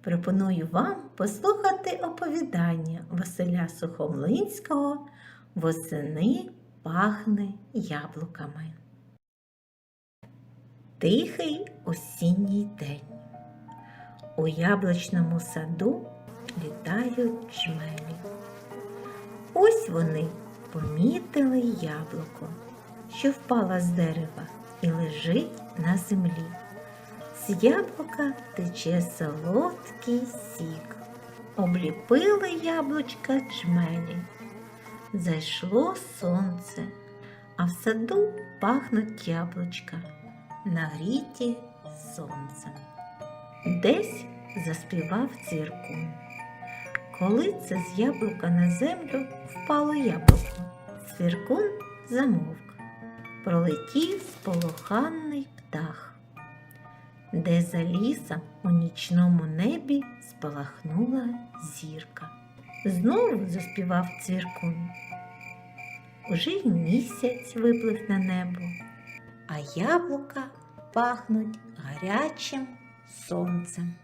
Пропоную вам послухати оповідання Василя Сухомлинського Восени пахне яблуками. Тихий осінній день. У яблучному саду літають чмелі. Ось вони помітили яблуко що впало з дерева і лежить на землі. З яблука тече солодкий сік. Обліпили яблучка джмелі. Зайшло сонце, а в саду пахнуть яблучка, нагріті сонцем. Десь заспівав цвіркун. Коли це з яблука на землю впало яблуко, цвіркун замовк. Пролетів сполоханий птах, де за лісом у нічному небі спалахнула зірка. Знову заспівав цвіркун. Уже й місяць виплив на небо, а яблука пахнуть гарячим сонцем.